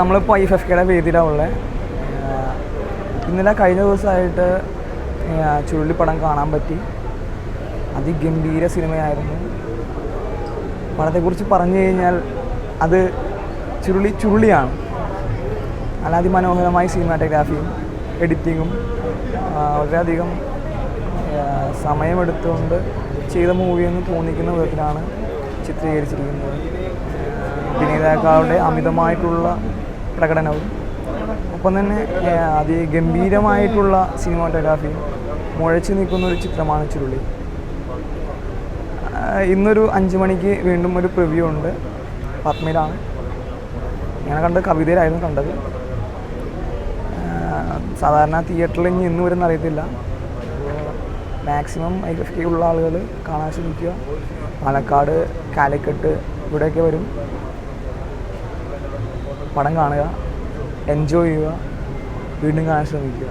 നമ്മളിപ്പോൾ I F കെയുടെ വേദിയിലാണ് ഉള്ളത് ഇന്നലെ കഴിഞ്ഞ ദിവസമായിട്ട് ചുഴലിപ്പടം കാണാൻ പറ്റി. അതിഗംഭീര സിനിമയായിരുന്നു. പടത്തെക്കുറിച്ച് പറഞ്ഞു കഴിഞ്ഞാൽ അത് ചുരുളി ചുരുളിയാണ്. നല്ല അതിമനോഹരമായ സിനിമാറ്റോഗ്രാഫിയും എഡിറ്റിങ്ങും വളരെയധികം സമയമെടുത്തുകൊണ്ട് ചെയ്ത മൂവിയെന്ന് തോന്നിക്കുന്ന വിധത്തിലാണ് ചിത്രീകരിച്ചിരിക്കുന്നത്. അഭിനേതാക്കളുടെ അമിതമായിട്ടുള്ള പ്രകടനവും. ഒപ്പം തന്നെ അതിഗംഭീരമായിട്ടുള്ള സിനിമാറ്റോഗ്രാഫിയും മുഴച്ചു നിൽക്കുന്ന ഒരു ചിത്രമാണ് ചുരുളി. ഇന്നൊരു അഞ്ച് മണിക്ക് വീണ്ടും ഒരു പ്രിവ്യൂ ഉണ്ട്. പത്മയിലാണ് ഞാൻ കണ്ടത് കവിതയിലായിരുന്നു കണ്ടത്. സാധാരണ തിയേറ്ററിൽ ഇനി ഇന്ന് വരുന്ന അറിയത്തില്ല. മാക്സിമം ഐ ഉള്ള ആളുകൾ കാണാൻ ശ്രമിക്കുക. പാലക്കാട് കാലിക്കട്ട് ഇവിടെയൊക്കെ വരും. പടം കാണുക എൻജോയ് ചെയ്യുക വീണ്ടും കാണാൻ ശ്രമിക്കുക.